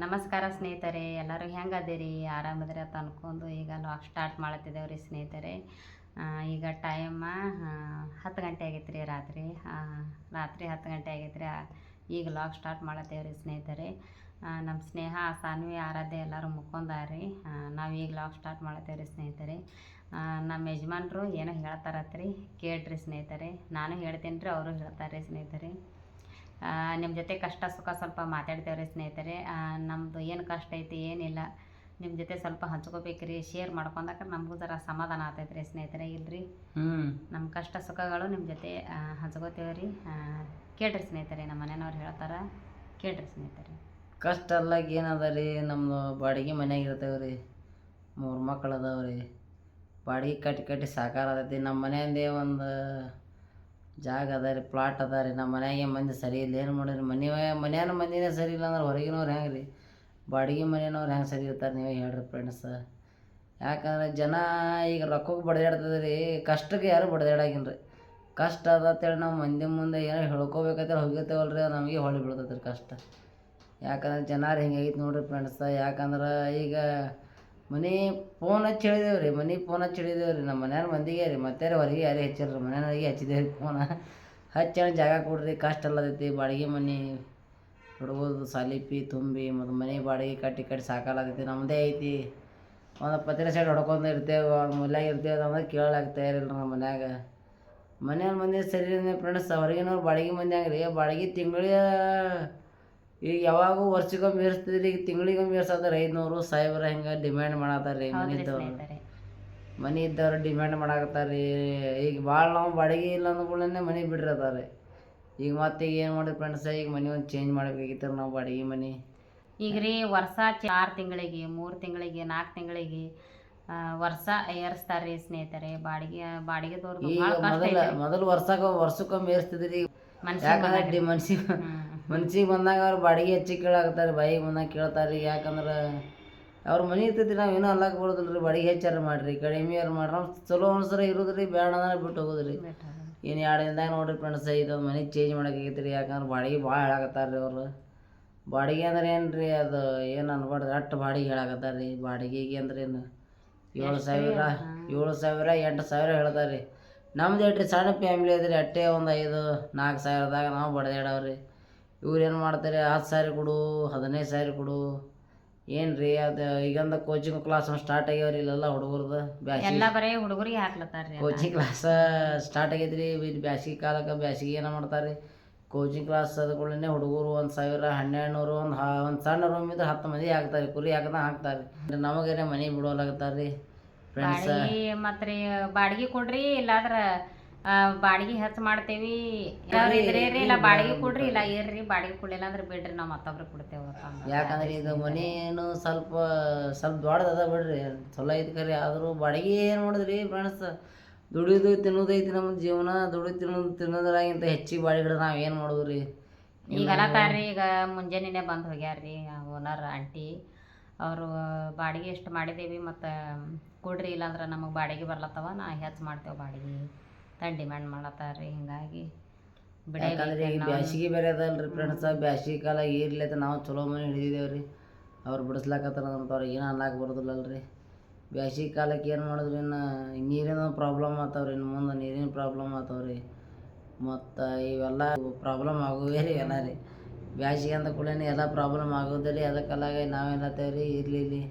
ನಮಸ್ಕಾರ ಸ್ನೇಹಿತರೆ, ಎಲ್ಲರೂ ಹೆಂಗೆ ಅದೀರಿ ಆರಾಮದಿರಿ ಅಂತ ಅನ್ಕೊಂಡು ಈಗ ಲಾಕ್ ಸ್ಟಾರ್ಟ್ ಮಾಡತ್ತಿದ್ದೇವೆ ರೀ ಸ್ನೇಹಿತರೆ ಈಗ ಟೈಮ ಹತ್ತು ಗಂಟೆ ಆಗೈತೆ ರೀ ರಾತ್ರಿ ರಾತ್ರಿ ಹತ್ತು ಗಂಟೆ ಆಗೈತೆ ರೀ ಈಗ ಲಾಕ್ ಸ್ಟಾರ್ಟ್ ಮಾಡತ್ತೇವೆ ರೀ ಸ್ನೇಹಿತರೆ ನಮ್ಮ ಸ್ನೇಹ, ಸಾನ್ವಿ, ಆರಾಧ್ಯ ಎಲ್ಲರೂ ಮುಕ್ಕೊಂದಾರಿ ನಾವು ಈಗ ಲಾಕ್ ಸ್ಟಾರ್ಟ್ ಮಾಡತ್ತೇವೆ ರೀ ಸ್ನೇಹಿತರೆ ನಮ್ಮ ಯಜಮಾನ್ರು ಏನೋ ಹೇಳ್ತಾರತ್ರಿ. ಕೇಳ್ರಿ ಸ್ನೇಹಿತರೆ. ನಾನು ಹೇಳ್ತೀನಿ ರೀ ಅವರು ಹೇಳ್ತಾರೆ ಸ್ನೇಹಿತರೆ. ನಿಮ್ಮ ಜೊತೆ ಕಷ್ಟ ಸುಖ ಸ್ವಲ್ಪ ಮಾತಾಡ್ತೇವೆ ರೀ ಸ್ನೇಹಿತರೆ ನಮ್ಮದು ಏನು ಕಷ್ಟ ಐತಿ ಏನಿಲ್ಲ. ನಿಮ್ಮ ಜೊತೆ ಸ್ವಲ್ಪ ಹಂಚ್ಕೋಬೇಕ್ರಿ ಶೇರ್ ಮಾಡ್ಕೊಂಡಾಕ ನಮಗೂ ಜರ ಸಮಾಧಾನ ಆಗ್ತೈತೆ ರೀ ಸ್ನೇಹಿತರೆ. ಇಲ್ರಿ? ಹ್ಞೂ ನಮ್ಮ ಕಷ್ಟ ಸುಖಗಳು ನಿಮ್ಮ ಜೊತೆ ಹಂಚ್ಕೋತೇವೆ ರೀ ಕೇಳ್ರಿ ಸ್ನೇಹಿತರೆ ನಮ್ಮ ಮನೆಯವ್ರು ಹೇಳ್ತಾರೆ. ಕೇಳ್ರಿ ಸ್ನೇಹಿತರೆ. ಕಷ್ಟ ಅಲ್ಲಾಗ ಏನದ ರೀ? ನಮ್ಮದು ಬಾಡಿಗೆ ಮನೆಯಾಗ ಇರ್ತೇವೆ ರೀ ಮೂರು ಮಕ್ಳು ಅದಾವೆ ರೀ ಬಾಡಿಗೆ ಕಟ್ಟಿ ಕಟ್ಟಿ ಸಾಕಾರ ಆತೈತಿ. ನಮ್ಮ ಮನೆಯಿಂದೇ ಒಂದು ಜಾಗ ಅದ ರೀ ಪ್ಲಾಟ್ ಅದ ರೀ, ನಮ್ಮ ಮನ್ಯಾಗೆ ಮಂದಿ ಸರಿ ಇಲ್ಲ, ಏನು ಮಾಡಿರಿ? ಮನೆ ಮನ್ಯಾನ ಮಂದಿನೇ ಸರಿ ಇಲ್ಲ ಅಂದ್ರೆ ಹೊರಗಿನವ್ರು ಹೆಂಗೆ ರೀ? ಬಾಡಿಗೆ ಮನೆಯವ್ರು ಹೆಂಗೆ ಸರಿ ಇರ್ತಾರೆ ನೀವೇ ಹೇಳ್ರಿ ಫ್ರೆಂಡ್ಸ್ ಯಾಕಂದ್ರೆ ಜನ ಈಗ ರೊಕ್ಕಕ್ಕೆ ಬಡ್ದಾಡ್ತದೆ ರೀ, ಕಷ್ಟಕ್ಕೆ ಯಾರು ಬಡ್ದಾಡಾಗಿಲ್ಲ ರೀ. ಕಷ್ಟ ಅದ ಅಂತೇಳಿ ನಾವು ಮಂದಿ ಮುಂದೆ ಏನೋ ಹೇಳ್ಕೊಬೇಕಂತೇಳಿ ಹೋಗಿರ್ತೇವಲ್ಲ ರೀ ನಮಗೆ ಹೊಳಿ ಬಿಡ್ತೈತೆ ರೀ ಕಷ್ಟ. ಯಾಕಂದ್ರೆ ಹಿಂಗೆ ಐತೆ ನೋಡ್ರಿ ಫ್ರೆಂಡ್ಸ್ ಯಾಕಂದ್ರೆ ಈಗ ಮನೆ ಫೋನ್ ಹಚ್ಚಿ ರೀ, ಮನೆ ಫೋನ್ ಹಚ್ಚಿ ರೀ. ನಮ್ಮ ಮನ್ಯಾರ ಮಂದಿಗೆ ರೀ ಮತ್ತೆ ಹೊರಗೆ ಯಾರೇ ಹಚ್ಚಿಲ್ಲ ರೀ ಮನೆಯವ್ರಿಗೆ ಹಚ್ಚಿದೇವೆ ರೀ ಫೋನ. ಹಚ್ಚಿ ಜಾಗ ಕೊಡ್ರಿ, ಕಷ್ಟ ಅಲ್ಲದೈತಿ ಬಾಡಿಗೆ ಮನೆ ಹುಡುಗದು ಸಾಲಿಪಿ ತುಂಬಿ, ಮತ್ತು ಮನೆ ಬಾಡಿಗೆ ಕಟ್ಟಿ ಕಟ್ಟಿ ಸಾಕಾಲತೈತಿ ನಮ್ಮದೇ ಐತಿ. ಒಂದು ಪತ್ರ ಸೈಡ್ ಹೊಡ್ಕೊಂಡು ಇರ್ತೇವೆ ಒಂದು ಮೂಲ್ಯಾಗ ಇರ್ತೇವೆ ಅಂದ್ರೆ ಕೇಳಲಾಗ್ತಾ ಇರಲಿಲ್ಲ ನಮ್ಮ ಮನ್ಯಾಗ. ಮನೆಯವ್ರ ಮಂದಿ ಸರಿ ಫ್ರೆಂಡ್ಸ್ ಹೊರಗಿನವ್ರು ಬಾಡಿಗೆ ಮಂದ್ಯಾಗ ರೀ ಬಾಡಿಗೆ ತಿಂಗಳಿಗೆ ಈಗ ಯಾವಾಗೂ ವರ್ಷಕ್ಕೊಮ್ಮೆ ಮೀರ್ಸ್ತಿದ್ರಿ ಈಗ ತಿಂಗಳಿಗೊಮ್ಮೆ ಮೀರ್ಸತ್ತಾರ ಐದುನೂರು ಸಾವಿರ ಹಿಂಗೆ ಡಿಮ್ಯಾಂಡ್ ಮಾಡತ್ತಾರ ರೀ ಮನೆ ಇದ್ದವ್ರು. ಮನೆ ಇದ್ದವ್ರು ಡಿಮ್ಯಾಂಡ್ ಮಾಡಾಕತ್ತಾರ ರೀ ಈಗ ಭಾಳ ನಾವು ಬಾಡಿಗೆ ಇಲ್ಲ ಅಂದ್ಕೊಳ್ಳೇ ಮನೆ ಬಿಡ್ರತ್ತಾರ ಈಗ ಮತ್ತೆ ಈಗ ಏನು ಮಾಡಿರಿ ಫ್ರೆಂಡ್ಸ್ ಈಗ ಮನೆ ಒಂದು ಚೇಂಜ್ ಮಾಡ್ಬೇಕಾಗಿತ್ತು ನಾವು ಬಾಡಿಗೆ ಮನೆ. ಈಗ ರೀ ವರ್ಷ ಆರು ತಿಂಗಳಿಗೆ ಮೂರು ತಿಂಗಳಿಗೆ ನಾಲ್ಕು ತಿಂಗಳಿಗೆ ವರ್ಷ ಏರಿಸ್ತಾರೆ ರೀ ಸ್ನೇಹಿತರೆ. ಬಾಡಿಗೆ ಬಾಡಿಗೆ ಕಷ್ಟ ಮೊದಲ ವರ್ಷಕ್ಕೆ ವರ್ಷಕ್ಕೊಮ್ಮೆ ಏರಿಸ್ತಿದ್ರಿ. ಮನ್ಸಿಗೆ ಮನ್ಸಿಗೆ ಬಂದಾಗ ಅವ್ರು ಬಾಡಿಗೆ ಹೆಚ್ಚಿಗೆ ಕೇಳಾಕತ್ತಾರೆ ಬಾಯಿಗೆ ಬಂದಾಗ ಕೇಳ್ತಾರೆ ಯಾಕಂದ್ರೆ ಅವ್ರ ಮನೆ ಇರ್ತೈತಿ ನಾವು ಏನೂ ಅಲ್ಲಕ್ಕೆ ಬರೋದಿಲ್ಲ ರೀ ಬಾಡಿಗೆ ಹೆಚ್ಚಾರ ಮಾಡಿರಿ ಕಡಿಮೆ ಯಾರು ಮಾಡ್ರಿ. ಚಲೋ ಅನ್ಸರ ಇರೋದ್ರಿ ಬೇಡ ಅಂದ್ರೆ ಬಿಟ್ಟು ಹೋಗೋದ್ರಿ. ರೀ. ಏನು ಎರಡು ದಿನದಾಗ ನೋಡ್ರಿ ಫ್ರೆಂಡ್ಸ್ ಇದು ಮನೆ ಚೇಂಜ್ ಮಾಡೋಕೆ ರೀ ಯಾಕಂದ್ರೆ ಬಾಡಿಗೆ ಭಾಳ ಹೇಳಾಕತ್ತಾರ ರೀ ಅವರು. ಬಾಡಿಗೆ ಅಂದ್ರೆ ಏನು ರೀ ಅದು ಏನು ಅನ್ಬಾರ್ದು. ಅಷ್ಟು ಬಾಡಿಗೆ ಹೇಳಾಕತ್ತಾರ ರೀ ಬಾಡಿಗೆಗೆ ಅಂದ್ರೆ ಏನು ಏಳು ಸಾವಿರ ಏಳು ಸಾವಿರ ಎಂಟು ಸಾವಿರ ಹೇಳ್ತಾರೆ ರೀ ನಮ್ದು ಹೇಳ್ರಿ ಸಣ್ಣ ಫ್ಯಾಮಿಲಿ ಅದ್ರಿ ಅಟ್ಟೆ ಒಂದು ಐದು ನಾಲ್ಕು ಸಾವಿರದಾಗ ನಾವು ಬಡ್ದಾಡವ್ರಿ ಇವ್ರು ಏನು ಮಾಡ್ತಾರೆ? ಹತ್ತು ಸಾವಿರ ಕೊಡು ಹದಿನೈದು ಸಾವಿರ ಕೊಡು. ಏನು ರೀ ಅದು ಈಗಂದ ಕೋಚಿಂಗ್ ಕ್ಲಾಸ್ ಸ್ಟಾರ್ಟ್ ಆಗ್ಯಾವ್ರಿ ಇಲ್ಲೆಲ್ಲ ಹುಡುಗರ್ದು? ಎಲ್ಲ ಬರೀ ಹುಡುಗರಿಗೆ ಹಾಕ್ಲತ್ತಾರ್ರಿ ಎಲ್ಲ. ಕೋಚಿಂಗ್ ಕ್ಲಾಸ್ ಸ್ಟಾರ್ಟ್ ಆಗೈತೆ ರೀ ಇದು ಬ್ಯಾಸಿಗೆ ಕಾಲಕ್ಕೆ ಬ್ಯಾಸಿಗೆ ಏನು ಮಾಡ್ತಾರೆ ಕೋಚಿಂಗ್ ಕ್ಲಾಸ್ ಅದಕ್ಕೆ ಹುಡುಗರು ಒಂದು ಸಾವಿರ ಹನ್ನೆರಡು ನೂರು ಒಂದು ಹಾ ಒಂದು ಸಣ್ಣ ರೂಮ್ ಇದ್ರೆ ಹತ್ತು ಮಂದಿ ಹಾಕ್ತಾರೆ ಕುರಿ ಹಾಕದ ಹಾಕ್ತಾರೆ ನಮಗೇನೆ ಮನೆ ಬಿಡೋಲಾಗತ್ತಾರೆ ರೀ ಫ್ರೆಂಡ್ಸ್ ಮತ್ತ್ ರೀ ಬಾಡಿಗೆ ಕೊಡ್ರಿ ಇಲ್ಲಾದ್ರ ಬಾಡಿಗೆ ಹೆಚ್ಚು ಮಾಡ್ತೇವಿ. ಇದ್ರೇ ಇಲ್ಲ ಬಾಡಿಗೆ ಕೊಡ್ರಿ ಇಲ್ಲ ಇರ್ರಿ ಬಾಡಿಗೆ ಕೊಡ್ಲಿಲ್ಲ ಅಂದ್ರೆ ಬಿಡ್ರಿ ನಾವು ಮತ್ತೊಬ್ರು ಕೊಡ್ತೇವೆ ಯಾಕಂದ್ರೆ ಇದು ಮನೇನು ಸ್ವಲ್ಪ ಸ್ವಲ್ಪ ದೊಡ್ಡದದ ಬಿಡ್ರಿ. ಚಲೋ ಐತಿ ಖರೆ ಆದರೂ ಬಾಡಿಗೆ ಏನು ಮಾಡಿದ್ರಿ ಫ್ರೆಂಡ್ಸ್? ದುಡಿದು ತಿನ್ನೋದೈತಿ ನಮ್ಮ ಜೀವನ ದುಡಿದು ತಿನ್ನೋದು ತಿನ್ನೋದ್ರಾಗಿಂತ ಹೆಚ್ಚಿಗೆ ಬಾಡಿಗೆ ನಾವು ಏನು ಮಾಡೋದು ರೀ ಈಗ ಅಲತಾರ್ರಿ ಈಗ ಮುಂಜಾನೆನೆ ಬಂದು ಹೋಗ್ಯಾರ್ರಿ ಓನರ್ ಆಂಟಿ. ಅವರು ಬಾಡಿಗೆ ಎಷ್ಟು ಮಾಡಿದೇವಿ ಮತ್ತು ಕೊಡ್ರಿ ಇಲ್ಲಾಂದ್ರೆ ನಮಗೆ ಬಾಡಿಗೆ ಬರ್ಲತ್ತವ ನಾ ಹೆಚ್ಚು ಮಾಡ್ತೇವೆ ಬಾಡಿಗೆ. ಡಿಮ್ಯಾಂಡ್ ಮಾಡತ್ತಾರ್ರಿ ಹಿಂಗಾಗಿ ಯಾಕಂದ್ರೆ ಈಗ ಬ್ಯಾಸಿಗೆ ಬೇರೆ ಅದಲ್ರಿ ಫ್ರೆಂಡ್ಸ್ ಬ್ಯಾಸಿಗೆ ಕಾಲ ಇರ್ಲತ್ತ ನಾವು ಚಲೋ ಮನೆ ಹಿಡಿದಿದ್ದೇವೆ ರೀ ಅವ್ರು ಬಿಡಿಸ್ಲಾಕತ್ತಾರ ಅವ್ರಿಗೆ ಏನು ಅನ್ಲಾಕ ಬರೋದಿಲ್ಲಲ್ರಿ. ಬ್ಯಾಸಿಗೆ ಕಾಲಕ್ಕೆ ಏನು ಮಾಡಿದ್ರಿ ಇನ್ನು ನೀರಿನ ಪ್ರಾಬ್ಲಮ್ ಆತಾವ್ರಿ ಇನ್ನು ಮುಂದೆ ನೀರಿನ ಪ್ರಾಬ್ಲಮ್ ಆತಾವ್ರಿ. ಮತ್ತು ಇವೆಲ್ಲ ಪ್ರಾಬ್ಲಮ್ ಆಗುವೇ ರೀ ಎಲ್ಲ ರೀ ಬ್ಯಾಸಿಗೆ ಅಂದ ಕೂಡ ಎಲ್ಲ ಪ್ರಾಬ್ಲಮ್ ಆಗೋದೇ ರೀ ಅದಕ್ಕೆಲ್ಲ ನಾವೇನತ್ತೇವೆ ರೀ ಇರ್ಲಿ.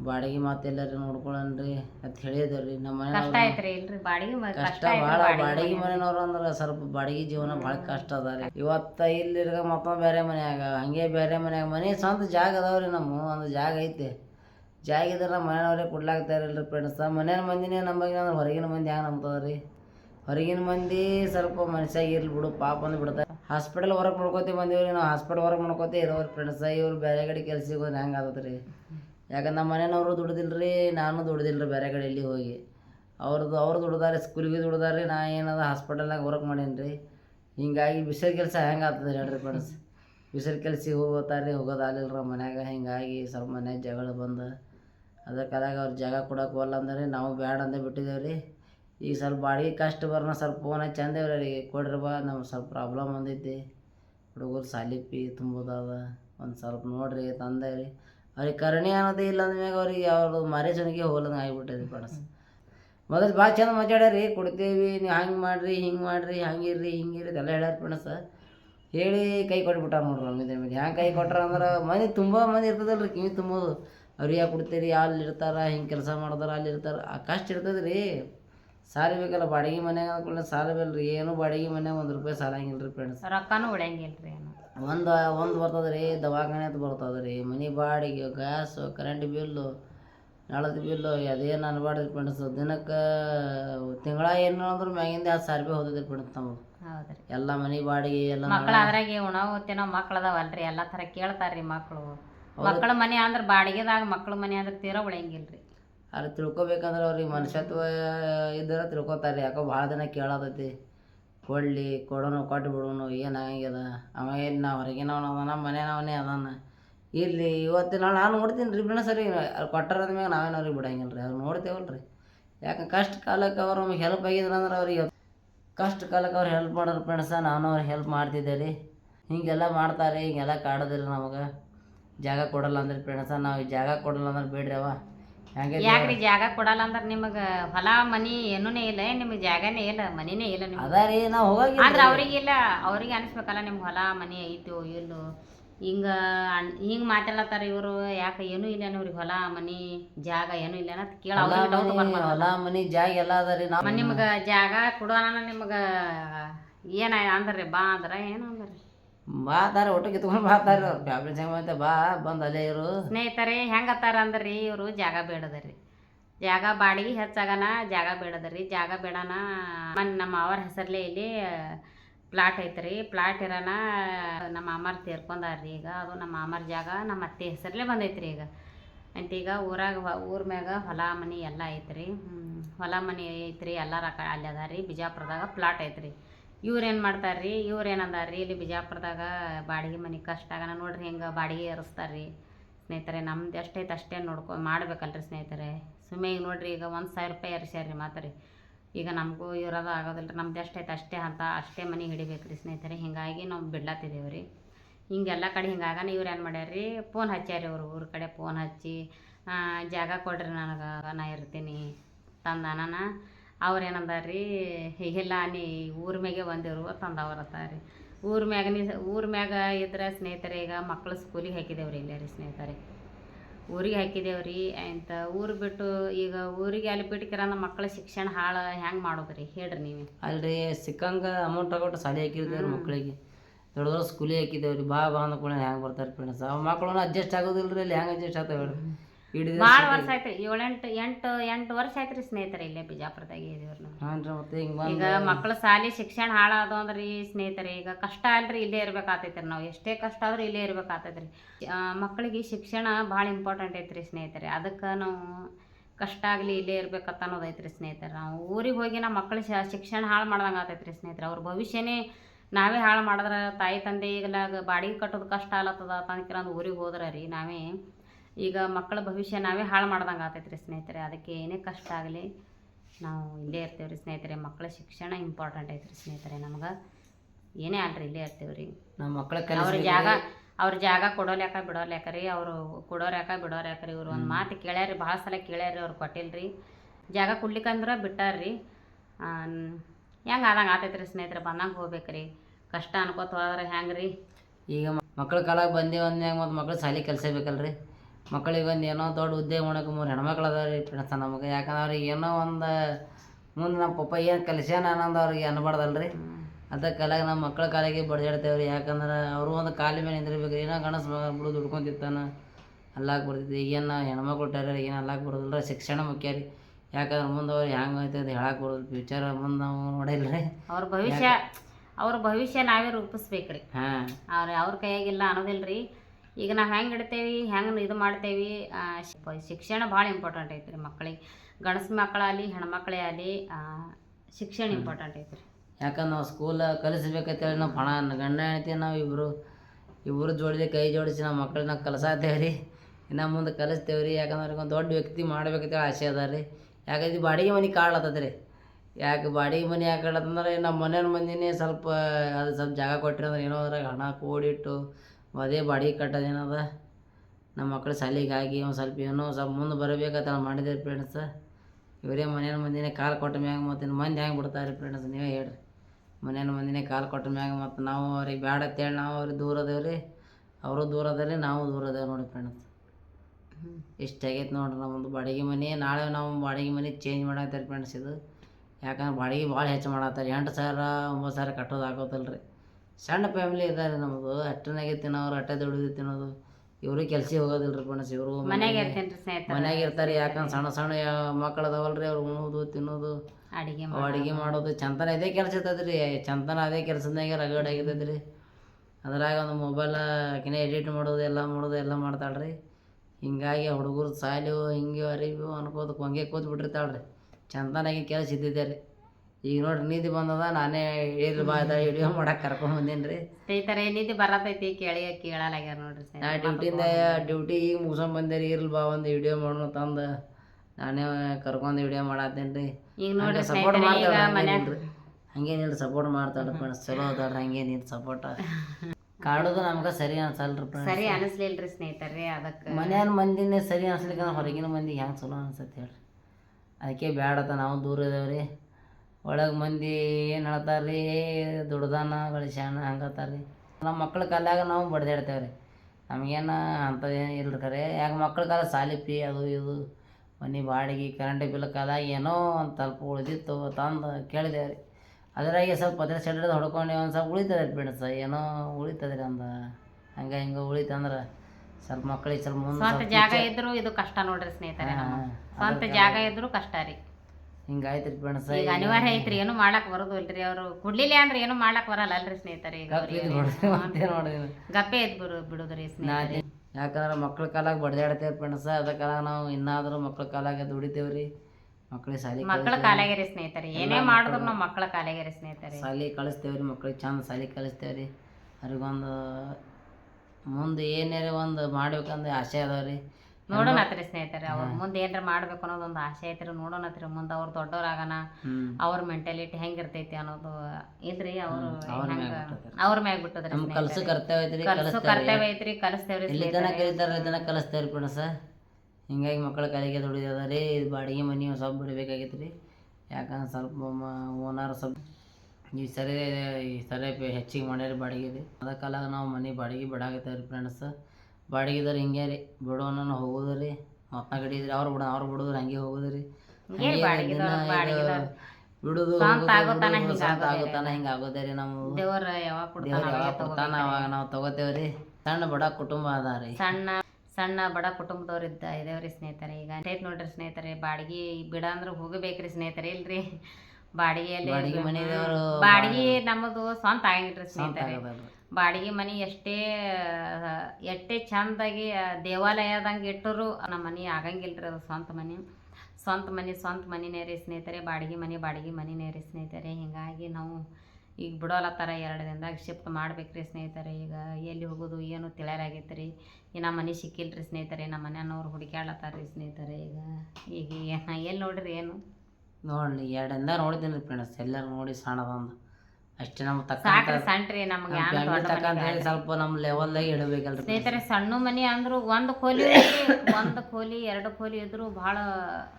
ಬಾಡಿಗೆ ಮತ್ತೆ ಎಲ್ಲಾರಿ ನೋಡ್ಕೊಳ್ಳೋಣ್ರಿ ಅಂತ ಹೇಳಿದ್ರಿ ನಮ್ಮ ಕಷ್ಟ ಮನೆ ಐತ್ರಿ ಇಲ್ರಿ ಬಾಡಿಗೆ ಮ- ಕಷ್ಟ ಕಷ್ಟ ಐತ್ರಿ ಭಾಳ ಬಾಡಿಗೆ ಬಾಡಿಗೆ ಮನೆಯವ್ರು ಅಂದ್ರೆ ಸ್ವಲ್ಪ ಬಾಡಿಗೆ ಜೀವನ ಭಾಳ ಕಷ್ಟ ಅದ ರೀ. ಇವತ್ತ ಇಲ್ಲಿರ್ಗ ಮತ್ತೊಂದು ಬೇರೆ ಮನ್ಯಾಗ ಹಂಗೆ ಬೇರೆ ಮನ್ಯಾಗ ಮನೆ ಸ್ವಂತ ಜಾಗ ಅದಾವ್ರಿ ನಮ್ಮ ಒಂದು ಜಾಗ ಐತೆ. ಜಾಗ ಇದ್ರೆ ನಮ್ಮ ಮನೆಯವ್ರೇ ಕೊಡ್ಲಾಗ್ತಾ ಇರಲ್ರಿ ಫ್ರೆಂಡ್ಸ್ ಮನೆಯ ಮಂದಿನೇ ನಂಬಂಗಿಲ್ಲ ಅಂದ್ರೆ ಹೊರಗಿನ ಮಂದಿ ಹ್ಯಾಂಗ ನಂಬ್ತದ ರೀ ಹೊರಗಿನ ಮಂದಿ ಸ್ವಲ್ಪ ಮನುಷ್ಯಾಗ ಇರ್ಲಿ ಬಿಡು ಪಾಪ ಅಂದ್ ಬಿಡ್ತಾರೆ. ಹಾಸ್ಪಿಟಲ್ ವರ್ಕ್ ಮಾಡ್ಕೋತೀವಿ ಬಂದೀವಿ ನಾವು ಹಾಸ್ಪಿಟಲ್ ವರ್ಕ್ ಮಾಡ್ಕೋತೀವಿ ಇರೋರು ಫ್ರೆಂಡ್ಸ್ ಇವ್ರು ಬೇರೆ ಕಡೆ ಕೆಲ್ಸಕ್ಕೆ ಹೋದ್ರೆ ಹೆಂಗೆ ಆತದ ರೀ ಯಾಕಂದ್ರೆ ನಮ್ಮ ಮನೆಯವರು ದುಡ್ದಿಲ್ಲ ರೀ ನಾನು ದುಡ್ದಿಲ್ಲ ರೀ ಬೇರೆ ಕಡೆ ಇಲ್ಲಿ ಹೋಗಿ. ಅವ್ರದ್ದು ಅವ್ರು ದುಡ್ದಾರೆ ಸ್ಕೂಲಿಗೆ ದುಡ್ದಾರೆ, ನಾ ಏನದ ಹಾಸ್ಪಿಟಲ್ನಾಗ ವರ್ಕ್ ಮಾಡೀನಿ ರೀ ಹಿಂಗಾಗಿ ಬಿಸಿಲು ಕೆಲಸ ಹೆಂಗೆ ಆಗ್ತದೆ ಹೇಳ್ರಿ ಫ್ರೆಂಡ್ಸ್ ಬಿಸಿಲು ಕೆಲಸಕ್ಕೆ ಹೋಗೋತಾರೆ ಹೋಗೋದು ಆಗ್ಲಿಲ್ಲ ರೀ ಮನ್ಯಾಗ. ಹಿಂಗಾಗಿ ಸ್ವಲ್ಪ ಮನ್ಯಾಗ ಜಗಳ ಬಂದು, ಅದಕ್ಕಾದಾಗ ಅವ್ರು ಜಾಗ ಕೊಡೋಕೆ ಹೋಗಲ್ಲ ಅಂದರೆ, ನಾವು ಬ್ಯಾಡ ಅಂದೇ ಬಿಟ್ಟಿದ್ದೇವೆ ರೀ ಈಗ ಸ್ವಲ್ಪ ಬಾಡಿಗೆ ಕಷ್ಟ ಬರೋಣ ಸ್ವಲ್ಪ ಫೋನ ಹಚ್ಚಿ ಅಂದೇವ್ರಿ ರೀ ಕೊಡ್ರಿ ಬಾ, ನಮ್ಗೆ ಸ್ವಲ್ಪ ಪ್ರಾಬ್ಲಮ್ ಬಂದೈತಿ. ಹುಡುಗರು ಸಾಲಿ ತುಂಬೋದದ ಒಂದು ಸ್ವಲ್ಪ ನೋಡ್ರಿ ತಂದೆ ರೀ ಅವ್ರಿಗೆ ಕರುಣೆ ಅನ್ನೋದೇ ಇಲ್ಲ ಅಂದ್ಮ್ಯಾಗ ಅವ್ರಿಗೆ ಅವ್ರದ್ದು ಮರೇಜನಿಗೆ ಹೋಲಂಗೆ ಆಗಿಬಿಟ್ಟೈತಿ ಫ್ರೆಂಡ್ಸ್ ಮೊದಲು ಭಾಳ ಚಂದ ಮಾತಾಡ್ಯಾರಿ ಕೊಡ್ತೇವಿ, ನೀವು ಹಂಗೆ ಮಾಡಿರಿ, ಹಿಂಗೆ ಮಾಡಿರಿ, ಹಂಗಿರ್ರಿ ಹಿಂಗಿರಿ ಎಲ್ಲ ಹೇಳ್ಯಾರ ಫ್ರೆಂಡ್ಸ್ ಹೇಳಿ ಕೈ ಕೊಟ್ಬಿಟ್ಟಾರ ನೋಡ್ರಿ ನಮ್ಮಿದ ಮೇಲೆ ಹ್ಯಾಂಗೆ ಕೈ ಕೊಟ್ರ ಅಂದ್ರೆ ಮನೆ ತುಂಬ ಮಂದಿ ಇರ್ತದಲ್ಲ ರೀ ಕಿವಿ ತುಂಬೋದು. ಅವ್ರು ಯಾಕೆ ಕೊಡ್ತೀರಿ, ಅಲ್ಲಿ ಇರ್ತಾರೆ, ಹಿಂಗೆ ಕೆಲಸ ಮಾಡಿದ್ರೆ ಅಲ್ಲಿ ಇರ್ತಾರೆ. ಆ ಕಷ್ಟ ಇರ್ತದೆ ರೀ ಸಾಲ ಬೇಕಲ್ಲ, ಬಾಡಿಗೆ ಮನ್ಯಾಗ ಅಂದ್ಕೊಳ್ಳಿ ಸಾಲ ಬೇಲ್ರಿ ಏನು ಬಾಡಿಗೆ ಮನ್ಯಾಗ ಒಂದು ರೂಪಾಯಿ ಸಾಲ ಹಂಗಿಲ್ಲ ರೀ ಫ್ರೆಂಡ್ಸ್ ರೊಕ್ಕನೂ ಉಳಿಯಂಗಿಲ್ಲ ರೀ ಒಂದು ಒಂದು ಬರ್ತದೆ ರೀ ದವಾಖಾನೆ ಅಂತ ಬರ್ತದೆ ರೀ ಮನೆ ಬಾಡಿಗೆ ಗ್ಯಾಸು ಕರೆಂಟ್ ಬಿಲ್ಲು ನಳದ ಬಿಲ್ಲು ಅದೇನು ಅನ್ಬಾರ್ದು ರೀ ಫ್ರೆಂಡ್ಸ್ ದಿನಕ್ಕೆ ತಿಂಗಳ ಏನು ಅಂದ್ರೆ ಮ್ಯಾಗಿಂದ ಹತ್ತು ಸಾವಿರ ರೂಪಾಯಿ ಹೋದೈತೆ ರೀ ಫ್ರೆಂಡ್ಸ್ ನಮಗೆ ಎಲ್ಲ ಮನೆ ಬಾಡಿಗೆ ಎಲ್ಲ ಮಕ್ಳು ಅದ್ರಾಗೆ ಉಣವು ತಿನ್ನೋ ಮಕ್ಳು ಅದಾವಲ್ರಿ. ಎಲ್ಲ ಥರ ಕೇಳ್ತಾರ್ರಿ ಮಕ್ಕಳು ಮಕ್ಕಳ ಮನೆ ಅಂದ್ರೆ ಬಾಡಿಗೆದಾಗ ಮಕ್ಕಳ ಮನೆ ಅಂದ್ರೆ ತೀರಾ ಉಳಿಯಂಗಿಲ್ಲ ರೀ ಅಲ್ಲಿ ತಿಳ್ಕೊಬೇಕಂದ್ರೆ ಅವ್ರಿಗೆ ಮನುಷ್ಯತ್ವ ಇದ್ರೆ ತಿಳ್ಕೊತಾರೆ ಯಾಕೋ ಭಾಳ ದಿನ ಕೇಳತೈತಿ. ಕೊಡಲಿ ಕೊಡೋನು ಕೊಟ್ಟು ಬಿಡೋನು ಏನು ಆಗಂಗ್ಯದ ಅವ ಏನು ನಾವು ಹೊರಗಿನವ ಅದಾನ ಅದಾನ? ಇಲ್ಲಿ ಇವತ್ತಿನ ನಾನು ನೋಡ್ತೀನಿ ರೀ ಬಿಡೋಣ ಸರಿ ಕೊಟ್ಟರದ ಮ್ಯಾಗ ನಾವೇನು ಅವ್ರಿಗೆ ಬಿಡಂಗಿಲ್ಲ ರೀ ಅವ್ರು ನೋಡ್ತೇವಲ್ಲ ರೀ ಯಾಕೆ ಕಷ್ಟ ಕಾಲಕ್ಕೆ ಅವ್ರು ನಮಗೆ ಹೆಲ್ಪ್ ಆಗಿದ್ರು ಅಂದ್ರೆ ಅವ್ರಿಗೆ ಕಷ್ಟ ಕಾಲಕ್ಕೆ ಅವ್ರು ಹೆಲ್ಪ್ ಮಾಡೋರು ಫ್ರೆಂಡ್ಸ, ನಾನು ಅವ್ರು ಹೆಲ್ಪ್ ಮಾಡ್ತಿದ್ದೆ ರೀ. ಹೀಗೆಲ್ಲ ಮಾಡ್ತಾರೆ, ಹಿಂಗೆಲ್ಲ ಕಾಡೋದಿಲ್ಲ ನಮಗೆ. ಜಾಗ ಕೊಡಲ್ಲ ಅಂದ್ರೆ ಫ್ರೆಂಡ್ಸ, ನಾವು ಜಾಗ ಕೊಡಲ್ಲ ಅಂದ್ರೆ ಬೇಡ್ರಿ ಅವ. ಯಾಕ್ರಿ ಜಾಗ ಕೊಡಲ್ಲ ಅಂದ್ರ ನಿಮಗೆ ಹೊಲ ಮನಿ ಏನೂನೇ ಇಲ್ಲ ನಿಮಗೆ ಜಾಗನೇ ಇಲ್ಲ ಮನಿನೇ ಇಲ್ಲ ನಿಮ್ಗೆ. ಅದ ರೀ ನಾವು ಹೋಗಿ ಆದ್ರೆ ಅವ್ರಿಗಿಲ್ಲ ಅವ್ರಿಗೆ ಅನಿಸ್ಬೇಕಲ್ಲ ನಿಮ್ಗೆ ಹೊಲ ಮನಿ ಐತೋ ಇಲ್ಲೋ. ಹಿಂಗ ಹಿಂಗ ಮಾತಾಡ್ಲತ್ತಾರ ಇವರು ಯಾಕೆ ಏನು ಇಲ್ಲ ಇವ್ರಿಗೆ ಹೊಲ ಮನಿ ಜಾಗ ಏನು ಇಲ್ಲ ಅಂತ ಕೇಳ ಹೊಲ ಅವ್ರಿಗೆ ಮನಿ ಜಾಗ ಎಲ್ಲ ಅದ ರೀ ನಾವು ನಿಮ್ಗೆ ಜಾಗ ಕೊಡೋಣ ನಿಮಗ ಏನ ಅಂದ್ರಿ ಬಾ ಅಂದ್ರ ಏನು ಅಂದ್ರಿ? ಬಾತಾರೆ ಒಟ್ಟು ಕಿತ್ಕೊಂಡು ಬಾತಾರೆ. ಅವ್ರು ಫ್ಯಾಮಿಲಿ ಸಂಗಮ ಬಾ, ಬಂದು ಅಲ್ಲೇ ಇರು. ಸ್ನೇಹಿತರೆ, ಹೆಂಗತ್ತಾರ ಅಂದ್ರಿ ಇವರು? ಜಾಗ ಬೇಡದರಿ. ಜಾಗ ಬಾಡಿಗೆ ಹೆಚ್ಚಾಗನ, ಜಾಗ ಬೇಡದರಿ. ಜಾಗ ಬೇಡನ. ನಮ್ಮ ಅವ್ರ ಹೆಸರ್ಲೆ ಇಲ್ಲಿ, ಪ್ಲಾಟ್ ಐತ್ರಿ. ಪ್ಲಾಟ್ ಇರೋಣ ನಮ್ಮ ಮಾಮಾರ್ ತೀರ್ಕೊಂಡಾರ್ರಿ ಈಗ. ಅದು ನಮ್ಮ ಮಾಮಾರ್ ಜಾಗ, ನಮ್ಮ ಅತ್ತೆ ಹೆಸರ್ಲೆ ಬಂದೈತ್ರಿ ಈಗ. ಅಂತ ಈಗ ಊರಾಗ ಊರ್ ಮ್ಯಾಗ ಹೊಲ, ಮನೆ ಎಲ್ಲ ಐತ್ರಿ. ಹೊಲ, ಮನೆ ಐತ್ರಿ. ಎಲ್ಲಾರ ಅಲ್ಲಿ ಅದ ರೀ ಬಿಜಾಪುರದಾಗ ಪ್ಲಾಟ್ ಐತ್ರಿ. ಇವ್ರು ಏನು ಮಾಡ್ತಾರ್ರಿ ಇವ್ರು ರೀ ಇಲ್ಲಿ ಬಿಜಾಪುರದಾಗ ಬಾಡಿಗೆ ಮನೆ ಕಷ್ಟ ಆಗನ ನೋಡ್ರಿ ಹೆಂಗೆ ಬಾಡಿಗೆ ಏರಿಸ್ತಾರ್ರಿ. ಸ್ನೇಹಿತರೆ, ನಮ್ದು ಎಷ್ಟೈತೆ ಅಷ್ಟೇ ನೋಡ್ಕೊ, ಮಾಡ್ಬೇಕಲ್ರಿ ಸ್ನೇಹಿತರೆ. ಸುಮ್ಮನೆ ಈಗ ನೋಡ್ರಿ ಈಗ ಒಂದು ಸಾವಿರ ರೂಪಾಯಿ ಏರಿಸ್ಯಾರ್ರಿ ಮಾತ್ರ. ರೀ ಈಗ ನಮಗೂ ಇರೋದು ಆಗೋದಿಲ್ಲ ರೀ ನಮ್ದು ಎಷ್ಟೈತೆ ಅಷ್ಟೇ ಅಂತ ಅಷ್ಟೇ ಮನೆ ಹಿಡಿಬೇಕು ರೀ ಸ್ನೇಹಿತರೆ. ಹೀಗಾಗಿ ನಾವು ಬಿಡ್ಲತ್ತಿದ್ದೇವೆ ರೀ ಹಿಂಗೆಲ್ಲ ಕಡೆ ಹಿಂಗಾಗನ ಇವ್ರು ಏನು ಮಾಡ್ಯಾರ್ರಿ, ಫೋನ್ ಹಚ್ಚಾರಿ ಅವರು, ಊರ ಕಡೆ ಫೋನ್ ಹಚ್ಚಿ ಜಾಗ ಕೊಡ್ರಿ ನನಗೆ, ನಾ ಇರ್ತೀನಿ ತಂದಾನ ಅವ್ರು ರೀ ಇಲ್ಲ ನೀ ಊರ ಮ್ಯಾಗೆ ಬಂದಿರು ರೀ ಊರ ಮ್ಯಾಗ ನೀ ಊರ ಮ್ಯಾಗ ಇದ್ರೆ ಸ್ನೇಹಿತರೆ ಈಗ ಮಕ್ಳು ಸ್ಕೂಲಿಗೆ ಹಾಕಿದೇವ್ರಿ ಇಲ್ಲೇ ರೀ ಸ್ನೇಹಿತರೆ. ಊರಿಗೆ ಹಾಕಿದೇವ್ರಿ ಅಂತ ಊರು ಬಿಟ್ಟು ಈಗ ಊರಿಗೆ ಅಲ್ಲಿ ಬಿಟ್ಕಿರ ನಮ್ಮ ಮಕ್ಕಳ ಶಿಕ್ಷಣ ಹಾಳು ಹೆಂಗೆ ರೀ ಹೇಳ್ರಿ ನೀವು. ಅಲ್ರಿ ಸಿಕ್ಕಂಗ ಅಮೌಂಟ್ ತಗೊಟ್ಟು ಸಾಲಿ ಹಾಕಿರ್ತೀವಿ ಮಕ್ಕಳಿಗೆ ದೊಡ್ಡ ದೊಡ್ಡ ಸ್ಕೂಲಿಗೆ ಹಾಕಿದೇವ್ರಿ ಬಾ ಬಾ ಅಂದ್ಕೊಳ್ಳಿ ಹೆಂಗೆ ಬರ್ತಾರೆ ಫ್ರೆಂಡ್ಸ್ ಅವ ಮಕ್ಕಳು ಅಡ್ಜಸ್ಟ್ ಆಗೋದಿಲ್ಲ ರೀ ಅಲ್ಲಿ ಹೆಂಗೆ ಅಡ್ಜಸ್ಟ್ ಆಗ್ತಾವೆ ಭಾಳ ವರ್ಷ ಆಯ್ತು ಏಳೆಂಟು ಎಂಟು ಎಂಟು ವರ್ಷ ಆಯ್ತು ರೀ ಸ್ನೇಹಿತರೆ ಇಲ್ಲೇ ಬಿಜಾಪುರದಾಗ ಇದೇವ್ರಿ ನಾವು. ಹಾಂ ಮತ್ತೆ ಹಿಂಗೆ ಈಗ ಬಂದು ಮಕ್ಕಳ ಸಾಲಿ ಶಿಕ್ಷಣ ಹಾಳಾದ ಅಂದ್ರಿ ಸ್ನೇಹಿತರೆ ಈಗ ಕಷ್ಟ ಅಲ್ರಿ ಇಲ್ಲೇ ಇರ್ಬೇಕಾತೈತ್ರಿ ನಾವು. ಎಷ್ಟೇ ಕಷ್ಟ ಆದ್ರೂ ಇಲ್ಲೇ ಇರ್ಬೇಕಾತೈತ್ರಿ. ಆ, ಮಕ್ಕಳಿಗೆ ಶಿಕ್ಷಣ ಭಾಳ ಇಂಪಾರ್ಟೆಂಟ್ ಐತ್ರಿ ಸ್ನೇಹಿತರೆ. ಅದಕ್ಕೆ ನಾವು ಕಷ್ಟ ಆಗಲಿ ಇಲ್ಲೇ ಇರ್ಬೇಕತ್ತ ಅನ್ನೋದೈತ್ರಿ ಸ್ನೇಹಿತರೆ. ನಾವು ಊರಿಗೆ ಹೋಗಿ ನಮ್ಮ ಮಕ್ಕಳ ಶ- ಶಿಕ್ಷಣ ಹಾಳು ಮಾಡ್ದಂಗೆ ಆತೈತ್ರಿ ಸ್ನೇಹಿತರೆ. ಅವ್ರ ಭವಿಷ್ಯನೇ ನಾವೇ ಹಾಳು ಮಾಡಿದ್ರೆ ತಾಯಿ ತಂದೆ ಈಗಲಾಗ ಬಾಡಿಗೆ ಕಟ್ಟೋದು ಕಷ್ಟ ಆಗ್ಲತ್ತದ. ತನಕ ಊರಿಗೆ ಹೋದ್ರೆ ರೀ ನಾವೇ ಈಗ ಮಕ್ಕಳ ಭವಿಷ್ಯ ನಾವೇ ಹಾಳು ಮಾಡ್ದಂಗೆ ಆತೈತ್ರಿ ಸ್ನೇಹಿತರೆ. ಅದಕ್ಕೆ ಏನೇ ಕಷ್ಟ ಆಗಲಿ ನಾವು ಇಲ್ಲೇ ಇರ್ತೇವೆ ರೀ ಸ್ನೇಹಿತರೆ. ಮಕ್ಕಳ ಶಿಕ್ಷಣ ಇಂಪಾರ್ಟೆಂಟ್ ಐತ್ರಿ ಸ್ನೇಹಿತರೆ ನಮ್ಗೆ. ಏನೇ ಅಲ್ರಿ ಇಲ್ಲೇ ಇರ್ತೇವೆ ರೀ. ನಮ್ಮ ಮಕ್ಕಳ ಅವ್ರ ಜಾಗ ಅವ್ರ ಜಾಗ ಕೊಡೋಲ್ಯಾಕ ಬಿಡೋಲ್ಯಾಕ ರೀ. ಅವರು ಕೊಡೋರ್ಯಾಕ ಬಿಡೋರ್ಯಾಕ ರೀ. ಇವ್ರು ಒಂದು ಮಾತು ಕೇಳ್ಯಾರಿ ಭಾಳ ಸಲ ಕೇಳ್ಯಾರಿ ಅವ್ರು ಕೊಟ್ಟಿಲ್ರಿ ಜಾಗ ಕೊಡ್ಲಿಕ್ಕಂದ್ರೆ ಬಿಟ್ಟಾರ್ರಿ ಹೆಂಗೆ ಆದಂಗೆ ಆತೈತ್ರಿ ಸ್ನೇಹಿತರೆ ಬಂದಂಗೆ ಹೋಗ್ಬೇಕ್ರಿ ಕಷ್ಟ ಅನ್ಕೋತ ಹೋದ್ರೆ ಹೆಂಗೆ ರೀ ಈಗ ಮಕ್ಕಳ ಕಾಲಾಗ ಬಂದೇವಂದ್ಯಾಗ ಮತ್ತು ಮಕ್ಳು ಸಾಲಿ ಕಲಿಸಬೇಕಲ್ರಿ ಮಕ್ಕಳಿಗೆ ಒಂದು ಏನೋ ದೊಡ್ಡ ಉದ್ಯೋಗ ಮಾಡೋಕೆ ಮೂರು ಹೆಣ್ಮಕ್ಳು ಅದಾವ ರೀ ಫ್ರೆಂಡ್ಸ ನಮಗೆ. ಯಾಕಂದ್ರೆ ಅವ್ರಿಗೆ ಏನೋ ಒಂದು ಮುಂದೆ ನಮ್ಮ ಪಪ್ಪ ಏನು ಕಲಿಸ್ಯಾನ ಅನ್ನೋದು ಅವ್ರಿಗೆ ಅನ್ಬಾರ್ದಲ್ರಿ. ಅದಕ್ಕೆ ಕಲಾಗ ನಮ್ಮ ಮಕ್ಕಳ ಕಾಲಿಗೆ ಬಡ್ದಾಡ್ತೇವೆ ರೀ ಯಾಕಂದ್ರೆ ಅವರು ಒಂದು ಕಾಲಿ ಮೇಲೆ ನಿಂದಿರ್ಬೇಕು ಏನೋ ಗಣಸ್ ಮಗ ಬಿಡು ದುಡ್ಕೊಂತಿತ್ತಾನ ಅಲ್ಲಾಕ್ ಬರ್ತೈತಿ ಈಗೇನು ನಾವು ಹೆಣ್ಮಕ್ಳು ಟೈಲರ್ ಏನು ಅಲ್ಲಾಕ್ ಬರೋದಿಲ್ಲ ರೀ. ಶಿಕ್ಷಣ ಮುಖ್ಯ ರೀ. ಯಾಕಂದ್ರೆ ಮುಂದೆ ಅವ್ರು ಹೆಂಗೆ ಐತೆ ಅದು ಹೇಳಕ್ಕೆ ಬರೋದು ಫ್ಯೂಚರ್ ಮುಂದೆ ನಾವು ನೋಡಿಲ್ಲ ರೀ ಅವ್ರ ಭವಿಷ್ಯ ಅವ್ರ ಭವಿಷ್ಯ ನಾವೇ ರೂಪಿಸ್ಬೇಕ್ರಿ. ಹಾಂ. ಅವ್ರ ಅವ್ರ ಕೈಯಾಗಿಲ್ಲ ಅನ್ನೋದಿಲ್ಲ ರೀ ಈಗ ನಾವು ಹೆಂಗೆ ಇಡ್ತೇವಿ ಹೆಂಗೆ ಇದು ಮಾಡ್ತೇವೆ ಶಿಕ್ಷಣ ಭಾಳ ಇಂಪಾರ್ಟೆಂಟ್ ಐತ್ರಿ ಮಕ್ಕಳಿಗೆ ಗಂಡಸು ಮಕ್ಕಳಾಗಲಿ ಹೆಣ್ಮಕ್ಳೇ ಆಗಲಿ ಶಿಕ್ಷಣ ಇಂಪಾರ್ಟೆಂಟ್ ಐತ್ರಿ. ಯಾಕಂದ್ರೆ ನಾವು ಸ್ಕೂಲ್ ಕಲಿಸ್ಬೇಕಂತೇಳಿ ನಾವು ಹಣ ಗಂಡ ಹೆಣ್ತಿ ನಾವು ಇಬ್ಬರು ಇಬ್ಬರು ಜೋಡಿಸಿ ಕೈ ಜೋಡಿಸಿ ನಾವು ಮಕ್ಕಳನ್ನ ಕಲಿಸಾತೇವೆ ರೀ. ಇನ್ನು ಮುಂದೆ ಕಲಿಸ್ತೇವೆ ರೀ. ಯಾಕಂದ್ರೆ ಅವ್ರಿಗೆ ಒಂದು ದೊಡ್ಡ ವ್ಯಕ್ತಿ ಮಾಡ್ಬೇಕಂತೇಳಿ ಆಸೆ ಅದ ರೀ. ಯಾಕಂದ್ರೆ ಇದು ಬಾಡಿಗೆ ಮನೆ ಕಾಡ್ಲತ್ತದ ರೀ ಯಾಕೆ ಬಾಡಿಗೆ ಮನೆ ಯಾಕೆ ಕಾಡ್ಲತ್ತಂದ್ರೆ ನಮ್ಮ ಮನೆಯವ್ರ ಮಂದಿನೇ ಸ್ವಲ್ಪ ಅದು ಸ್ವಲ್ಪ ಜಾಗ ಕೊಟ್ಟಿರಂದ್ರೆ ಏನೋ ಅದ್ರಾಗ ಹಣ ಕೂಡಿಟ್ಟು ಅದೇ ಬಾಡಿಗೆ ಕಟ್ಟೋದೇನದ ನಮ್ಮ ಮಕ್ಳು ಸಾಲಿಗೆ ಹಾಕಿ ಒಂದು ಸ್ವಲ್ಪ ಏನೋ ಸ್ವಲ್ಪ ಮುಂದೆ ಬರಬೇಕಂತ ಮಾಡಿದೆ ಫ್ರೆಂಡ್ಸ್ ಇವರೇ ಮನೆಯ ಮಂದಿನೇ ಕಾಲು ಕೊಟ್ಟ ಮ್ಯಾಗ ಮತ್ತು ಇನ್ನು ಮಂದಿ ಹೆಂಗೆ ಬಿಡ್ತಾರೆ ಫ್ರೆಂಡ್ಸ್ ನೀವೇ ಹೇಳ್ರಿ. ಮನೆಯ ಮಂದಿನೇ ಕಾಲು ಕೊಟ್ಟ ಮ್ಯಾಗ ಮತ್ತು ನಾವು ಅವ್ರಿಗೆ ಬ್ಯಾಡ ಅಂತೇಳಿ ನಾವು ಅವ್ರಿಗೆ ದೂರ ಅದೇವ್ರಿ ಅವರು ದೂರ ನಾವು ದೂರ ಅದೇವೆ ನೋಡಿ ಫ್ರೆಂಡ್ಸ್ ಆಗೈತೆ ನೋಡ್ರಿ ನಮ್ಮದು ಬಾಡಿಗೆ ಮನೆ. ನಾಳೆ ನಾವು ಬಾಡಿಗೆ ಮನೆ ಚೇಂಜ್ ಮಾಡಾಕ್ತಾರೆ ಫ್ರೆಂಡ್ಸ್ ಇದು. ಯಾಕಂದ್ರೆ ಬಾಡಿಗೆ ಭಾಳ ಹೆಚ್ಚು ಮಾಡತ್ತಾರೆ ಎಂಟು ಸಾವಿರ, ಒಂಬತ್ತು ಸಾವಿರ ಕಟ್ಟೋದು ರೀ ಸಣ್ಣ ಫ್ಯಾಮಿಲಿ ಇದ್ದಾರೆ ನಮ್ಮದು ಅಷ್ಟನಾಗೆ ತಿನ್ನೋರು ಅಟ್ಟೆ ದುಡಿದು ತಿನ್ನೋದು. ಇವರು ಕೆಲಸ ಹೋಗೋದಿಲ್ಲ ರೀ ಫ್ರೆಂಡ್ಸ್ ಇವರು ಮನ್ಯಾಗ ಇರ್ತಾರೆ. ಯಾಕಂದ್ರೆ ಸಣ್ಣ ಸಣ್ಣ ಮಕ್ಕಳು ಅದಾವಲ್ರಿ ಅವ್ರು ಉಣ್ಣೋದು ತಿನ್ನೋದು. ಅಡಿಗೆ ಅಡಿಗೆ ಮಾಡೋದು. ಚಂತನ ಇದೇ ಕೆಲಸ ಇರ್ತದ್ರಿ. ರೀ ಚಂತನ ಅದೇ ಕೆಲಸದಾಗೆ ರಗಡ್ ಆಗಿರ್ತದ್ರಿ. ಅದ್ರಾಗ ಒಂದು ಮೊಬೈಲ್ ಆಕಿನೇ ಎಡಿಟ್ ಮಾಡೋದು ಎಲ್ಲ ಮಾಡೋದು ಎಲ್ಲ ಮಾಡ್ತಾಳ್ರಿ. ಹಿಂಗಾಗಿ ಹುಡುಗರು ಸಾಲಿವು ಹಿಂಗೆ ಅರಿವು ಅನ್ಕೋದು ಕೊಂಗೆ ಕೂತ್ ಬಿಟ್ಟಿರ್ತಾಳೆ ರೀ ಚಂದನಾಗಿ ಕೆಲಸ ಇದ್ದಿದ್ದೆ ರೀ. ಈಗ ನೋಡ್ರಿ ನಿಧಿ ಬಂದದ ನಾನೇ ಹೇಳಿರಿ ಬಾ ಅದ ವಿಡಿಯೋ ಮಾಡಕ್ಕೆ ಕರ್ಕೊಂಡ್ ಬಂದೀನಿ ರೀ ಸ್ನೇಹಿತರೆ ನಿಧಿ ಬರತೈತಿ ಕೇಳಿ ಕೇಳಲಾಗ್ಯಾರ ನೋಡ್ರಿ ನಾ ಸ್ನೇಹಿತರೆ ಡ್ಯೂಟಿಯಿಂದ ಡ್ಯೂಟಿ ಈಗ ಮುಗಿಸ್ಕೊಂಡ್ ಬಂದೇರಿ ಇರ್ಲಿ ಬಾ ಒಂದು ವಿಡಿಯೋ ಮಾಡೋಣ ತಂದು. ನಾನೇ ಕರ್ಕೊಂಡು ವಿಡಿಯೋ ಮಾಡತ್ತೇನೆ ರೀ ಈಗ ನೋಡ್ರಿ ಸಪೋರ್ಟ್ ಮಾಡ್ತಾಳೆ ಹಂಗೇನಿಲ್ಲ ಸಪೋರ್ಟ್ ಮಾಡ್ತಾಳೆ ಫ್ರೆಂಡ್ಸ್ ಚಲೋ ಅದಾಳ್ರಿ ಹಂಗೇನಿಲ್ಲ ಸಪೋರ್ಟ್ ಕಾಡೋದು ನಮ್ಗೆ ಸರಿ ಅನ್ಸಲ್ರಿ ಸರಿ ಅನಿಸ್ಲಿಲ್ರಿ ಸ್ನೇಹಿತರೆ ಅದಕ್ಕೆ ಮನ್ಯಾನ ಮಂದಿನೇ ಸರಿ ಅನ್ಸ್ಲಿಕ್ಕೆ ಹೊರಗಿನ ಮಂದಿಗೆ ಹೆಂಗೆ ಚಲೋ ಅನ್ಸತ್ತೆ ಹೇಳ್ರಿ. ಅದಕ್ಕೆ ಬ್ಯಾಡತ್ತ ನಾವು ದೂರ ಇದೇವ್ರಿ. ಒಳಗೆ ಮಂದಿ ಏನು ಹೇಳ್ತಾರೆ ರೀ ದುಡ್ದಾನ ಗಳಿಸ್ಯಾನ ಹಂಗತ್ತಾರೆ ರೀ ನಮ್ಮ ಮಕ್ಳ ಕಾಲಾಗ ನಾವು ಬಡ್ದಾಡ್ತೇವೆ ರೀ ನಮಗೇನು ಅಂಥದ್ದೇನು ಇಲ್ಲ ಖರೆ. ಯಾಕೆ ಮಕ್ಳ ಕಾಲ ಸಾಲಿ ಫೀ ಅದು ಇದು ಮನೆ ಬಾಡಿಗೆ ಕರೆಂಟ್ ಬಿಲ್ ಕಾಲಾಗ ಏನೋ ಒಂದು ಸ್ವಲ್ಪ ಉಳಿದಿತ್ತು ತಂದು ಕೇಳಿದೆ ರೀ ಅದರಾಗೆ ಸ್ವಲ್ಪ ಪತ್ರ ಸೆಡ್ ಹೊಡ್ಕೊಂಡು ಒಂದು ಸ್ವಲ್ಪ ಉಳಿತದೆ ಸರ್ ಏನೋ ಉಳಿತದೆ ರೀ ಅಂದ. ಹಂಗೆ ಹಿಂಗೆ ಉಳಿತಂದ್ರೆ ಸ್ವಲ್ಪ ಮಕ್ಳಿಗೆ ಸ್ವಲ್ಪ ಮುಂದೆ ಸ್ವಂತ ಜಾಗ ಇದ್ದರೂ ಇದು ಕಷ್ಟ ನೋಡ್ರಿ ಸ್ನೇಹಿತರೆ. ಸ್ವಂತ ಜಾಗ ಇದ್ದರೂ ಕಷ್ಟ ರೀ. ಹಿಂಗಾಯ್ತು ರೀ ಫ್ರೆಂಡ್ಸ್ ಈಗ ಅನಿವಾರ್ಯ ಐತ್ರಿ ಏನು ಮಾಡಕ್ ಬರೋದಿಲ್ರಿ ಅವರು. ಕೊಡ್ಲಿಲ್ಲ ಅಂದ್ರೆ ಏನು ಮಾಡಕ್ ಬರಲ್ಲ ಅಲ್ರಿ ಸ್ನೇಹಿತರೆ ಈಗ ಗಪ್ಪೆ ಎದ್ ಬಿಡು ಬಿಡುದ್ರಿ ಸ್ನೇಹಿತರೆ. ಯಾಕಂದ್ರೆ ಮಕ್ಳ ಕಾಲಾಗ ಬಡ್ದಾಡ್ತೇವೆ ಫ್ರೆಂಡ್ಸ್ ಅದಕ್ಕೆಲ್ಲ ನಾವು ಇನ್ನಾದರೂ ಮಕ್ಳ ಕಾಲಾಗ ದುಡಿತೇವೆ ರೀ ಮಕ್ಳಿಗೆ ಸಾಲಿ ಮಕ್ಕಳ ಕಾಲಾಗಿರಿ ಸ್ನೇಹಿತರೆ ಏನೇ ಮಾಡಿದ್ರು ನಾವು ಮಕ್ಕಳ ಕಾಲಾಗಿರಿ ಸ್ನೇಹಿತರೆ. ಸಾಲಿ ಕಳಿಸ್ತೇವೆ ರೀ ಮಕ್ಳಿಗೆ ಚಂದ ಸಾಲಿ ಕಳಿಸ್ತೇವ್ರಿ. ಅವ್ರಿಗೊಂದು ಮುಂದೆ ಏನೇ ಒಂದು ಮಾಡ್ಬೇಕಂದ್ರೆ ಆಸೆ ಅದಾವ ರೀ ನೋಡೋಣತ್ರಿ ಸ್ನೇಹಿತರೆ ಅವ್ರ ಮುಂದೆ ಏನ್ರ ಮಾಡ್ಬೇಕು ಅನ್ನೋದೊಂದು ಆಸೆ ಐತ್ರಿ ನೋಡೋಣತ್ರಿ ಮುಂದೆ ಅವ್ರು ದೊಡ್ಡವ್ರಾಗನ ಹ್ಞೂ ಅವ್ರ ಮೆಂಟಾಲಿಟಿ ಹೆಂಗಿರ್ತೈತಿ ಅನ್ನೋದು ಇದ್ರಿ ಅವ್ರು ಅವ್ರ ಮ್ಯಾಗ್ ಬಿಟ್ಟದ್ರಿ ನಮ್ಮ ಕಲ್ಸ ಕರ್ತವ್ಯ ಐತ್ರಿ ಕಲಸು ಕರ್ತವ್ಯ ಐತ್ರಿ ಕಲಸ್ತೇವ್ರಿ ಇಲ್ಲಿ ಜನ ಕಲಿತಾರ ಜನ ಕಲಸ್ತೇವ್ರಿ ಕಣಸ. ಹಿಂಗಾಗಿ ಮಕ್ಕಳ ಕಾಲಿಗೆ ದುಡಿದದ ರೀ ಇದು ಬಾಡಿಗೆ ಮನೆ ಒಂದು ಸ್ವಲ್ಪ ಬಿಡಬೇಕಾಗೈತೆ ರೀ ಯಾಕಂದ್ರೆ ಸ್ವಲ್ಪ ಓನರ್ ಸ್ವಲ್ಪ ಈ ಸರಿ ಈ ಸರಿ ಹೆಚ್ಚಿಗೆ ಮಾಡ್ಯಾರ ಬಾಡಿಗೆ ರೀ ಅದ ಕಾಲಾಗ ನಾವು ಮನೆ ಬಾಡಿಗೆ ಬಿಡಾಕತ್ತೇವೆ ರೀ ಫ್ರೆಂಡ್ಸ್. ಬಾಡಿಗೆದವ್ರು ಹಿಂಗೆ ರೀ ಬಿಡೋನ ಹೋಗೋದು ರೀ ಮತ್ತನ ಗಡಿ ಇದ್ರೆ ಅವ್ರು ಬಿಡ ಅವ್ರು ಬಿಡೋದ್ರ ಹಂಗೆ ಹೋಗೋದು ರೀ. ಬಿಡುದು ಸ್ವಂತ ಹಿಂಗ್ ಆಗೋದೇ ರೀ. ನಮ್ಮ ದೇವ್ರ ಯಾವಾಗ ಕೊಡ್ತಾನ ಅವಾಗ ನಾವು ತಗೋತೇವ್ರಿ ಸಣ್ಣ ಬಡ ಕುಟುಂಬ ಅದ ರೀ. ಸಣ್ಣ ಸಣ್ಣ ಬಡ ಕುಟುಂಬದವ್ರು ಇದ್ದ ಇದೇವ್ರಿ ಸ್ನೇಹಿತರೆ. ಈಗ ಐತ್ ನೋಡ್ರಿ ಸ್ನೇಹಿತರೆ ಬಾಡಿಗೆ ಬಿಡ ಅಂದ್ರೆ ಹೋಗಬೇಕ್ರಿ ಸ್ನೇಹಿತರೆ ಇಲ್ರಿ? ಬಾಡಿಗೆಯಲ್ಲಿ ಬಾಡಿಗೆ ನಮ್ಮದು ಸ್ವಂತ ಆಗಿಲ್ರಿ ಸ್ನೇಹಿತರೆ. ಬಾಡಿಗೆ ಮನೆ ಎಷ್ಟೇ ಎಷ್ಟೇ ಚಂದಾಗಿ ದೇವಾಲಯದಂಗೆ ಇಟ್ಟರು ನಮ್ಮ ಮನೆ ಆಗಂಗಿಲ್ರಿ ಅದು ಸ್ವಂತ ಮನೆ. ಸ್ವಂತ ಮನೆ, ಸ್ವಂತ ಮನೆನೇ ರೀ ಸ್ನೇಹಿತರೆ. ಬಾಡಿಗೆ ಮನೆ, ಬಾಡಿಗೆ ಮನೆನೇ ರೀ ಸ್ನೇಹಿತರೆ. ಹೀಗಾಗಿ ನಾವು ಈಗ ಬಿಡೋಲತ್ತಾರ ಎರಡು ದಿನದಾಗ ಶಿಫ್ಟ್ ಮಾಡ್ಬೇಕ್ರಿ ಸ್ನೇಹಿತರೆ. ಈಗ ಎಲ್ಲಿ ಹೋಗೋದು, ಏನು ತಿಳಿಯಾರಾಗೈತೆ ರೀ. ನಮ್ಮ ಮನೆ ಸಿಕ್ಕಿಲ್ರಿ ಸ್ನೇಹಿತರೆ. ನಮ್ಮ ಮನೆಯವ್ರು ಹುಡುಕ್ಯಾಡತ್ತಾರ ರೀ ಸ್ನೇಹಿತರೆ. ಈಗ ಈಗ ಎಲ್ಲಿ ನೋಡ್ರಿ ಏನು? ನೋಡಿ ಎರಡು ನೋಡಿದ್ದೀನಿ ರೀ ಫ್ರೆಂಡ್ಸ್. ಎಲ್ಲರೂ ನೋಡಿ ಸಣ್ಣದೊಂದು. ಅಷ್ಟೇ ನಮ್ಗೆ ತಕ್ಕ ಸಾಕ್ರಿ ಸಣ್ಣ್ರಿ ನಮ್ಗೆ ಯಾನ್ ದೊಡ್ಡ ತಕ್ಕ ಮನೆ ಹೇಳಿ ಸ್ವಲ್ಪ ನಮ್ಮ ಲೆವೆಲ್ದಾಗ ಇಡಬೇಕಲ್ರಿ ಸ್ನೇಹಿತರೆ ಸಣ್ಣ ಮನೆ ಅಂದ್ರು ಒಂದು ಕೋಲಿ ಒಂದು ಕೋಲಿ ಎರಡು ಕೋಲಿ ಇದ್ರು ಭಾಳ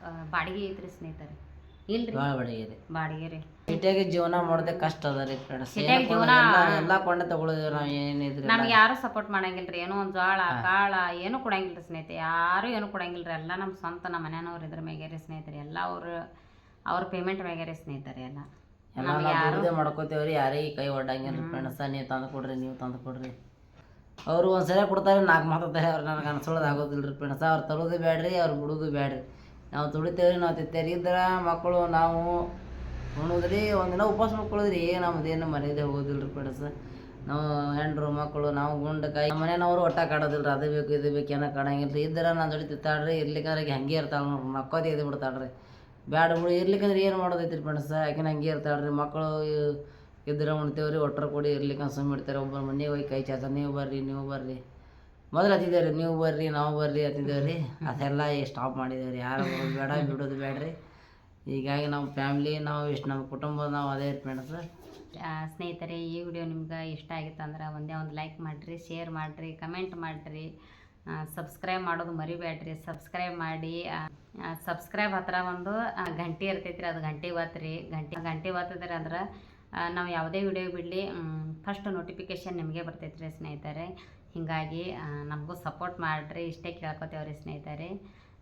ಆ, ಬಾಡಿಗೆ ಐತ್ರಿ ಸ್ನೇಹಿತರೆ. ಇಲ್ರಿ? ಭಾಳ ಬಡಿಗೆ ರೀ ಬಾಡಿಗೆ ರೀ. ಸಿಟಿಯಾಗಿ ಜೀವನ ಮಾಡೋದೇ ಕಷ್ಟ ಅದ ರೀ ಫ್ರೆಂಡ್ಸ್ ಸಿಟಿಯಾಗ ಜೀವನ- ಎಲ್ಲ ಕೊಂಡೆ ತಗೊಳ್ಳೋದು ನಾವು ಏನಿದ್ರಿ ನಮ್ಗೆ ಯಾರು ಸಪೋರ್ಟ್ ಮಾಡಂಗಿಲ್ರಿ ಏನೋ ಒಂದು ಜೋಳ ಕಾಳ ಏನು ಕೊಡಂಗಿಲ್ರಿ ಸ್ನೇಹಿತರೆ. ಯಾರು ಏನು ಕೊಡಂಗಿಲ್ರಿ ಎಲ್ಲ ನಮ್ಮ ಸ್ವಂತ ನಮ್ಮ ಮನೆಯವ್ರು ಇದ್ರ ಮ್ಯಾಗೆ ರೀ ಸ್ನೇಹಿತರೆ. ಎಲ್ಲ ಅವ್ರ ಅವ್ರ ಪೇಮೆಂಟ್ ಮ್ಯಾಗೆ ರೀ ಸ್ನೇಹಿತರೆ ಎಲ್ಲ. ಎಲ್ಲ ನಾವು ದುಡ್ದೇ ಮಾಡ್ಕೋತೇವೆ ಯಾರಿಗೆ ಕೈ ಒಡ್ಡಂಗಿಲ್ಲ. ಫ್ರೆಂಡ್ಸ ನೀವು ತಂದು ಕೊಡ್ರಿ ನೀವು ತಂದು ಕೊಡ್ರಿ. ಅವರು ಒಂದು ಸರಿ ಕೊಡ್ತಾರೆ ನಾಲ್ಕು ಮಾತಾಡ್ತಾರೆ ಅವ್ರು ನನಗೆ ಅನ್ಸೋದು ಆಗೋದಿಲ್ಲ ರೀ ಫ್ರೆಂಡ್ಸ ಅವ್ರು ತರೋದು ಬೇಡ್ರಿ ಅವ್ರು ಬಿಡೋದು ಬೇಡ್ರಿ ನಾವು ತುಳಿತೇವ್ರಿ ನಾವು ತಿತ್ತೇರಿ ಇದ್ರೆ ಮಕ್ಕಳು ನಾವು ಉಣೋದ್ರಿ ಒಂದಿನ ಉಪವಾಸ ಮಾಡ್ಕೊಳ್ಳೋದ್ರಿ ನಮ್ಮದೇನು ನಮ್ದೇನು ಮರ್ಯಾದೆ ಹೋಗೋದಿಲ್ಲ ರೀ ಫ್ರೆಂಡ್ಸ್ ನಾವು ಹೆಂಡ್ರು ಮಕ್ಕಳು ನಾವು ಗುಂಡ ಕೈ ನಮ್ಮ ಮನೆಯವ್ರು ಒಟ್ಟ ಕಾಡೋದಿಲ್ಲ ರೀ ಅದು ಬೇಕು ಇದು ಬೇಕು ಏನೋ ಕಾಡಂಗಿಲ್ಲ ರೀ ಇದ್ರೆ ನಾನು ದುಡಿತಿತ್ತಾಳ್ರಿ ಇರ್ಲಿಕ್ಕಾದ್ರೆ ಹಂಗೆ ಇರ್ತಾಳೆ ನೋಡ್ರಿ ನಕ್ಕೋದಿ ಇದು ಬಿಡ್ತಾಳ್ರಿ ಬ್ಯಾಡ ಬಿಡು, ಇರ್ಲಿಕ್ಕಂದ್ರೆ ಏನು ಮಾಡೋದೈತಿ ರೀ ಫ್ರೆಂಡ್ಸ್ ಯಾಕೆ ಹಂಗೆ ಇರ್ತಾಳ್ರಿ. ಮಕ್ಕಳು ಇದ್ರೆ ಉಣ್ತೇವ್ರಿ ರೀ ಒಟ್ಟರ ಕೊಡಿ ಇರ್ಲಿಕ್ಕೆ ಸುಮ್ಮ ಇಡ್ತಾರೆ ಒಬ್ಬರು ಮನೆ ಹೋಗಿ ಕೈ ಚಾಚ, ನೀವು ಬರ್ರಿ ನೀವು ಬರ್ರಿ. ಮೊದಲು ಹತ್ತಿದ್ದೇವೆ ರೀ ನೀವು ಬರ್ರಿ, ನಾವು ಬರ್ರಿ ಹತ್ತಿದ್ದೇವೆ ರೀ ಅದೆಲ್ಲ ಸ್ಟಾಪ್ ಮಾಡಿದ್ದೇವೆ ರೀ ಯಾರು ಬೇಡ, ಬಿಡೋದು ಬೇಡ್ರಿ. ಹೀಗಾಗಿ ನಮ್ಮ ಫ್ಯಾಮ್ಲಿ ನಾವು ಇಷ್ಟು ನಮ್ಮ ಕುಟುಂಬ, ನಾವು ಅದೇ ಫ್ರೆಂಡ್ಸ್ ಸ್ನೇಹಿತರೆ, ಈ ವಿಡಿಯೋ ನಿಮ್ಗೆ ಇಷ್ಟ ಆಗಿತ್ತು ಅಂದ್ರೆ ಒಂದೇ ಒಂದು ಲೈಕ್ ಮಾಡಿರಿ ಶೇರ್ ಮಾಡಿರಿ ಕಮೆಂಟ್ ಮಾಡಿರಿ. ಸಬ್ಸ್ಕ್ರೈಬ್ ಮಾಡೋದು ಮರಿಬೇಡ್ರಿ. ಸಬ್ಸ್ಕ್ರೈಬ್ ಮಾಡಿ ಸಬ್ಸ್ಕ್ರೈಬ್ ಹತ್ರ ಒಂದು ಗಂಟೆ ಇರ್ತೈತ್ರಿ. ಅದು ಗಂಟೆ ಒತ್ತಿರಿ ಗಂಟೆ ಗಂಟೆ ಒತ್ತಿದ್ರೆ ಅಂದ್ರೆ ನಾವು ಯಾವುದೇ ವಿಡಿಯೋ ಬಿಡಲಿ ಫಸ್ಟ್ ನೋಟಿಫಿಕೇಶನ್ ನಿಮಗೆ ಬರ್ತೈತ್ರಿ ಸ್ನೇಹಿತರೆ. ಹೀಗಾಗಿ ನಮಗೂ ಸಪೋರ್ಟ್ ಮಾಡಿರಿ. ಇಷ್ಟೇ ಕೇಳ್ಕೊತೇವ್ರಿ ಸ್ನೇಹಿತರೆ.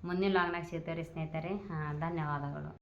ಮುಂದಿನ ಲಾಗ್ನಾಗ ಸಿಗ್ತೇವ್ರಿ ಸ್ನೇಹಿತರೆ. ಧನ್ಯವಾದಗಳು.